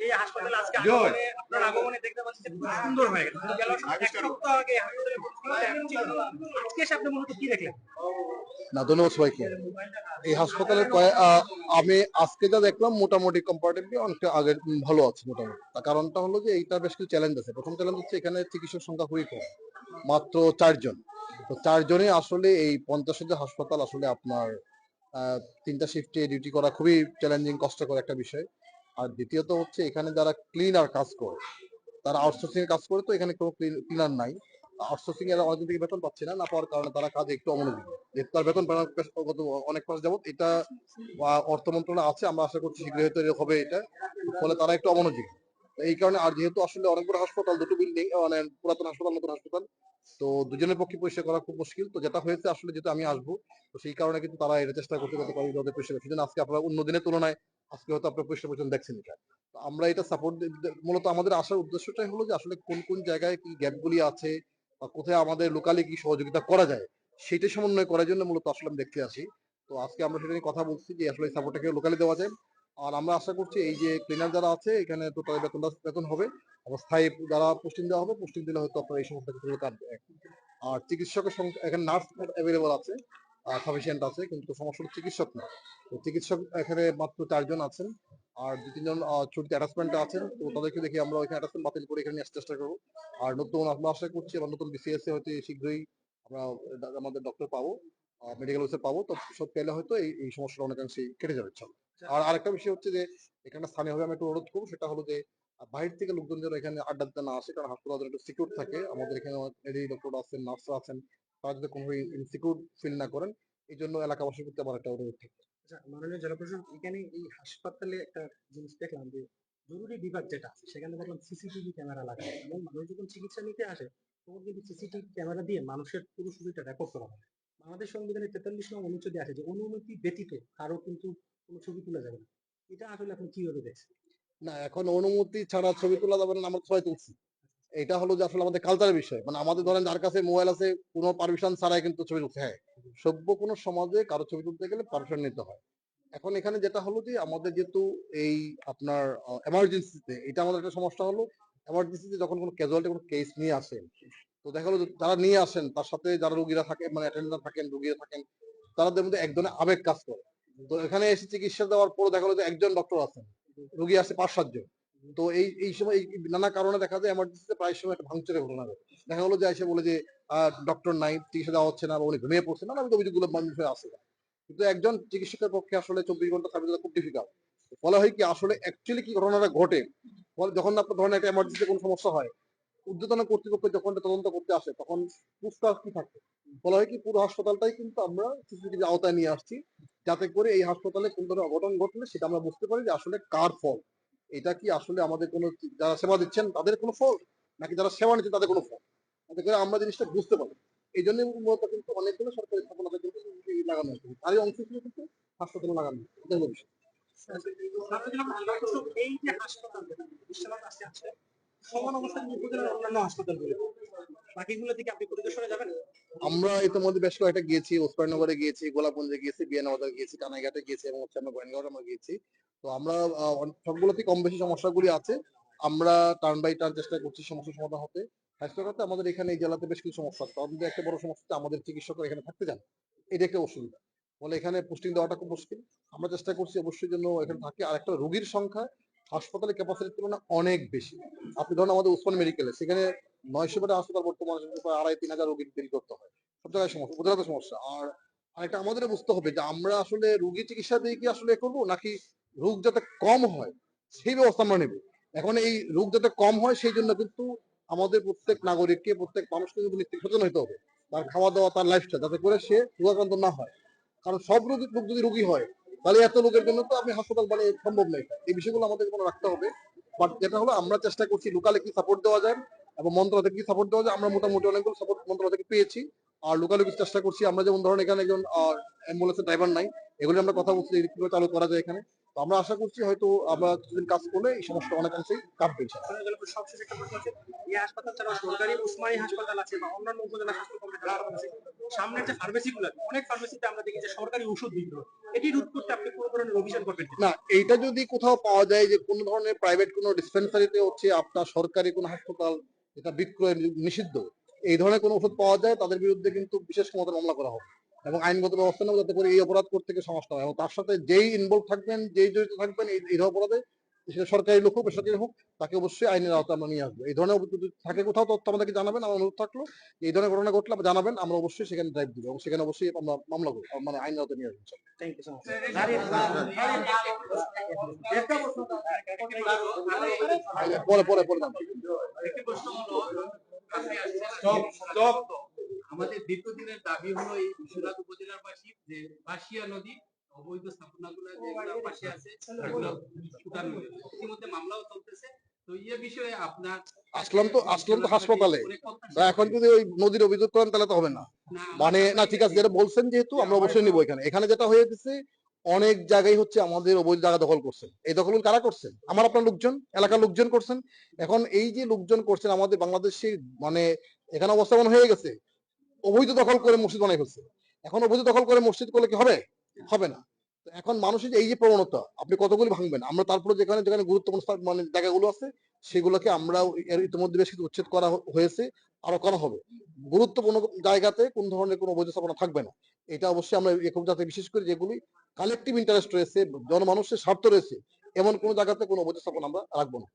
এই হাসপাতালে আজকে আপনার আগমনে দেখতে পাচ্ছি সুন্দর হয়ে গেছে। গেল এক সপ্তাহ আগে এই হাসপাতালে ভর্তি হতে এখন ছিল না। আজকে এসে আপনি মূলত কি দেখলেন? না ধন্যবাদ সবাইকে। এই হাসপাতালে কয়ে- আমি আজকে যা দেখলাম মোটামুটি কম্পারেটিভলি অনেকটা আগে ভালো আছে মোটামুটি। তার কারণটা হলো যে এইটা বেশ কিছু চ্যালেঞ্জ আছে। প্রথম চ্যালেঞ্জ হচ্ছে এখানে চিকিৎসক সংখ্যা খুবই কম মাত্র চারজন। তো চারজনই আসলে এই পঞ্চাশ হাজার হাসপাতাল আসলে আপনার তিনটা শিফটে ডিউটি করা খুবই চ্যালেঞ্জিং কষ্টকর একটা বিষয়। আর দ্বিতীয়ত হচ্ছে এখানে যারা ক্লিনার কাজ করে, তারা আউটসোর্সিং এর কাজ করে তো এখানে কোনো ক্লিনার নাই। আউটসোর্সিং এর অনেকদিন থেকে বেতন পাচ্ছে না না পাওয়ার কারণে তারা কাজে একটু অমনোযোগী। যেহেতু তার বেতন গত অনেক মাস যাবত এটা অর্থ মন্ত্রণালয় আছে, আমরা আশা করছি শীঘ্রই হয়তো হবে এটা। ফলে তারা একটু অমনোযোগী। এই কারণে আর যেহেতু আসলে অনেক বড় হাসপাতাল, দুটো বিল্ডিং মানে পুরাতন হাসপাতাল, নতুন হাসপাতাল, তো দুজনের পক্ষে পরিষ্কার করা খুব মুশকিল। তো যেটা হয়েছে আসলে যেহেতু আমি আসব, তো সেই কারণে কিন্তু তারা এটা চেষ্টা করতে করতে পারি যাদের পরিষ্কার সেজন্য আজকে আপনারা অন্য দিনের তুলনায় আজকে হয়তো আপনার পরিষ্কার পরিচ্ছন্ন দেখছেন এটা। আমরা এটা সাপোর্ট মূলত আমাদের আসার উদ্দেশ্যটাই হলো যে আসলে কোন কোন জায়গায় কি গ্যাপগুলি আছে বা কোথায় আমাদের লোকালি কি সহযোগিতা করা যায়, সেটা সমন্বয় করার জন্য মূলত আসলে আমি দেখতে আসি। তো আজকে আমরা সেটা নিয়ে কথা বলছি যে আসলে সাপোর্টটাকে লোকালি দেওয়া যায়। আর আমরা আশা করছি এই যে ক্লিনার যারা আছে, এখানে তো তাদের বেতন বেতন হবে। আবার স্থায়ী যারা পোস্টিং দেওয়া হবে পোস্টিং দিলে হয়তো আপনার এই সমস্ত কিছুগুলো কাটবে। আর চিকিৎসকের সংখ্যা এখানে নার্স অ্যাভেলেবল আছে সাফিসিয়েন্ট আছে, কিন্তু সমস্যা চিকিৎসক না। তো চিকিৎসক এখানে মাত্র চারজন আছেন, আর দু তিনজন ছুটিতে অ্যাটাচমেন্টে আছেন। তো তাদেরকে দেখি আমরা ওইখানে অ্যাটাচমেন্ট বাতিল করে এখানে চেষ্টা করব। আর নতুন আমরা আশা করছি, আবার নতুন বিসিএস এ হয়তো শীঘ্রই আমরা আমাদের ডক্টর পাবো। মেডিকেল অফিসার পাবো তো সব পেলে হয়তো এই এই সমস্যাটা অনেকাংশেই কেটে যাবে ইনশাল্লাহ। আর আরেকটা বিষয় হচ্ছে যে এখানে স্থানীয়ভাবে আমি একটু অনুরোধ করব সেটা হলো যে বাইরে থেকে লোকজন যেন এখানে আড্ডা দিতে না আসে কারণ হাসপাতাল একটু সিকিউর থাকে। আমাদের এখানে লেডি ডক্টর আছেন নার্স আছেন তারা যাতে কোনোভাবে ইনসিকিউর ফিল না করেন এই জন্য এলাকাবাসীর প্রতি আমার একটা অনুরোধ থাকে আচ্ছা মাননীয় জেলা প্রশাসক এখানে এই হাসপাতালে একটা জিনিস দেখলাম যে জরুরি বিভাগ যেটা আছে সেখানে দেখলাম সিসিটিভি ক্যামেরা লাগানো। এবং মানুষ যখন চিকিৎসা নিতে আসে তখন কিন্তু সিসিটিভি ক্যামেরা দিয়ে মানুষের পুরো ছবিটা রেকর্ড করা হয়। আমাদের সংবিধানের তেতাল্লিশ নং অনুচ্ছেদে আছে যে অনুমতি ব্যতীত কারও কিন্তু কোনো ছবি তোলা যাবে না। এটা আসলে আপনি কীভাবে দেখছেন? না, এখন অনুমতি ছাড়া ছবি তোলা যাবে না, আমরা সবাই তুলছি। এটা হলো যে আসলে আমাদের কালচারের বিষয়। মানে আমাদের ধরেন যার কাছে মোবাইল আছে, কোনো পারমিশন ছাড়াই কিন্তু ছবি তুলতে হয়, সভ্য কোনো সমাজে কারও ছবি তুলতে গেলে পারমিশন নিতে হয়। এখন এখানে যেটা হলো যে আমাদের যেহেতু এই আপনার এমার্জেন্সিতে এটা আমাদের একটা সমস্যা হলো। এমার্জেন্সিতে যখন কোনো ক্যাজুয়ালিটি কোনো কেস নিয়ে আসেন তো দেখা গেলো যারা নিয়ে আসেন, তার সাথে যারা রুগীরা থাকেন মানে অ্যাটেন্ডার থাকেন, রোগীরা থাকেন, তাদের মধ্যে এক ধরনের আবেগ কাজ করে। তো এখানে এসে চিকিৎসা দেওয়ার পর দেখা গেলো একজন ডক্টর আছেন, রুগী আসে পাঁচ সাতজন তো এই এই সময় নানা কারণে দেখা যায় এমার্জেন্সিতে প্রায় সময় একটা ভাঙচুরের ঘটনা ঘটে। দেখা গেলো যে এসে বলে যে ডক্টর নাই, চিকিৎসা দেওয়া হচ্ছে না উনি ঘুমিয়ে পড়ছে না আমি অভিযোগগুলো মানুষের আসে। কিন্তু একজন চিকিৎসকের পক্ষে আসলে চব্বিশ ঘণ্টা সার্ভিস দেওয়া খুব ডিফিকাল্ট ফলে হয় কি, আসলে অ্যাকচুয়ালি কি ঘটনাটা ঘটে? ফলে যখন আপনার ধরেন একটা এমার্জেন্সি কোনো সমস্যা হয় উদ্যোতন কর্তৃপক্ষ যখন তদন্ত করতে আসে, তখন পুস্তাস কি থাকে? ফলে হয় কি, পুরো হাসপাতালটাই কিন্তু আমরা সিসিটিভি আওতায় নিয়ে আসছি, যাতে করে এই হাসপাতালে কোন ধরনের অঘটন ঘটলে সেটা আমরা বুঝতে পারি যে আসলে কার ফল এটা কি আসলে আমাদের কোনো যারা সেবা দিচ্ছেন, তাদের কোনো ফল নাকি যারা সেবা নিচ্ছেন তাদের কোনো ফল যাতে করে আমরা জিনিসটা বুঝতে পারি। এই জন্য মূলত কিন্তু অনেকগুলো সরকারি স্থাপনাতে কিন্তু লাগানো হয়েছে। তারই অংশ ছিল কিন্তু হাসপাতালে লাগানো হয়েছে। বিষয়। এই যে হাসপাতাল, বিশ্বনাথ সমান অবস্থা কিন্তু উপজেলার আমরা ইতিমধ্যে বেশ কয়েকটা গিয়েছি ওসমাননগরে গিয়েছি, গোলাপগঞ্জে গিয়েছি, বিয়ানবাজার গিয়েছি, কানাইঘাটে গিয়েছি এবং হচ্ছে আমরা গোয়েনগাঁও আমরা গিয়েছি। তো আমরা সবগুলোতে কম বেশি সমস্যাগুলি আছে। আমরা টার্ন বাই টার্ন চেষ্টা করছি সমস্যা সমাধান হতে। স্বাস্থ্যখাতে আমাদের এখানে এই জেলাতে বেশ কিছু সমস্যা তার মধ্যে একটা বড় সমস্যা আমাদের চিকিৎসকরা এখানে থাকতে চান, এটা একটা অসুবিধা। ফলে এখানে পোস্টিং দেওয়াটা খুব মুশকিল। আমরা চেষ্টা করছি অবশ্যই জন্য এখানে থাকে আর একটা রোগীর সংখ্যা। হাসপাতালে ক্যাপাসিটির তুলনা অনেক বেশি। আপনি ধরুন আমাদের উসমান মেডিকেলে সেখানে নয়শো বেডের হাসপাতাল বর্তমানে প্রায় আড়াই তিন হাজার রোগীর দেরি করতে হয়। সব জায়গায় সমস্যা সমস্যা। আর আরেকটা আমাদের বুঝতে হবে যে আমরা আসলে রোগী চিকিৎসা দিয়ে কি আসলে করব, নাকি রোগ যাতে কম হয় সেই ব্যবস্থা আমরা নেব। এখন এই রোগ যাতে কম হয় সেই জন্য কিন্তু আমাদের প্রত্যেক নাগরিককে, প্রত্যেক মানুষকে কিন্তু নিত্য সচেতন হতে হবে। তার খাওয়া দাওয়া তার লাইফস্টাইল যাতে করে সে রোগাক্রান্ত না হয়। কারণ সব রোগী যদি রোগী হয় তাহলে এত লোকের জন্য তো আপনি হাসপাতাল বানিয়ে সম্ভব নয়। এই বিষয়গুলো আমাদের কোনো রাখতে হবে। বাট যেটা হলো, আমরা চেষ্টা করছি লোকালে কি সাপোর্ট দেওয়া যায় এবং মন্ত্রণালয় থেকে কি সাপোর্ট দেওয়া যায়। আমরা মোটামুটি অনেকগুলো সাপোর্ট মন্ত্রণালয় থেকে পেয়েছি। আর লোকালে কিছু চেষ্টা করছি। আমরা যেমন ধরেন, এখানে একজন অ্যাম্বুলেন্সের ড্রাইভার নাই। এগুলো আমরা কথা বলছি কীভাবে চালু করা যায় এখানে। তো আমরা আশা করছি হয়তো আমরা কিছুদিন কাজ করলে এই সমস্যা অনেকাংশেই কাটবে ইনশাআল্লাহ। আপনার সবশেষে একটা প্রশ্ন আছে এই হাসপাতাল ছাড়া সরকারি উসমানী হাসপাতাল আছে বা অন্যান্য উপজেলা হাসপাতাল আছে সামনের যে ফার্মেসি অনেক ফার্মেসিতে আমরা দেখি যে সরকারি ওষুধ বিক্রি এটি রোধ করতে আপনি কোন ধরনের অভিযান করবেন না এইটা যদি কোথাও পাওয়া যায় যে কোনো ধরনের প্রাইভেট কোনো ডিসপেন্সারিতে হচ্ছে আপনার সরকারি কোনো হাসপাতাল এটা বিক্রয় নিষিদ্ধ এই ধরনের কোনো ওষুধ পাওয়া যায় তাদের বিরুদ্ধে কিন্তু বিশেষ ক্ষমতা মামলা করা হবে এবং আইনগত ব্যবস্থা নেব যাতে করে এই অপরাধ করতে থেকে সমাজটা হয়। এবং তার সাথে যেই ইনভলভ থাকবেন যেই জড়িত থাকবেন এই এই অপরাধে সেটা সরকারি লোক হোক বেসরকারি হোক তাকে অবশ্যই আইনের আওতায় আমরা নিয়ে আসব। এই ধরনের যদি থাকে কোথাও তথ্য আমাদেরকে জানাবেন আমার অনুরোধ থাকল এই ধরনের ঘটনা ঘটলে জানাবেন আমরা অবশ্যই সেখানে ড্রাইভ দিব এবং সেখানে অবশ্যই আমরা মামলা করব মানে আইনের আওতায় নিয়ে আসব থ্যাংক ইউ সো মাচ পরে পরে পরে আমাদের দীর্ঘদিনের দাবি হলো এই বিশ্বনাথ উপজেলার বাসী যে বাসিয়া নদী অবৈধ স্থাপনাগুলো যেগুলো পাশে আছে সেগুলো উঠানো হয়েছে। ইতিমধ্যে মামলাও চলতেছে। তো ইয়ে বিষয়ে আপনার আসলাম তো আসলাম তো হাসপাতালে। অনেক এখন যদি ওই নদীর অভিযোগ করেন তাহলে তো হবে না। না, মানে না ঠিক আছে যেটা বলছেন যেহেতু আমরা অবশ্যই নিবো এখানে। এখানে যেটা হয়ে গেছে অনেক জায়গায় হচ্ছে আমাদের অবৈধ জায়গা দখল করছেন। এই দখল কারা করছেন? আমার আপনার লোকজন এলাকার লোকজন করছেন। এখন এই যে লোকজন করছেন আমাদের বাংলাদেশে মানে এখানে অবস্থা হয়ে গেছে। অবৈধ দখল করে মসজিদ বানাই ফেলছে। এখন অবৈধ দখল করে মসজিদ করলে কি হবে? হবে না। এখন মানুষের এই যে প্রবণতা, আপনি কতগুলি ভাঙবেন? আমরা তারপরে যেখানে যেখানে গুরুত্বপূর্ণ মানে জায়গাগুলো আছে, সেগুলোকে আমরা এর ইতিমধ্যে বেশ কিছু উচ্ছেদ করা হয়েছে, আরও করা হবে। গুরুত্বপূর্ণ জায়গাতে কোন ধরনের কোনো অবৈধ স্থাপনা থাকবে না। এটা অবশ্যই আমরা একক যাতে বিশেষ করে যেগুলি কালেকটিভ ইন্টারেস্ট রয়েছে, জনমানুষের স্বার্থ রয়েছে, এমন কোন জায়গাতে কোনো অবৈধ স্থাপনা আমরা রাখব না।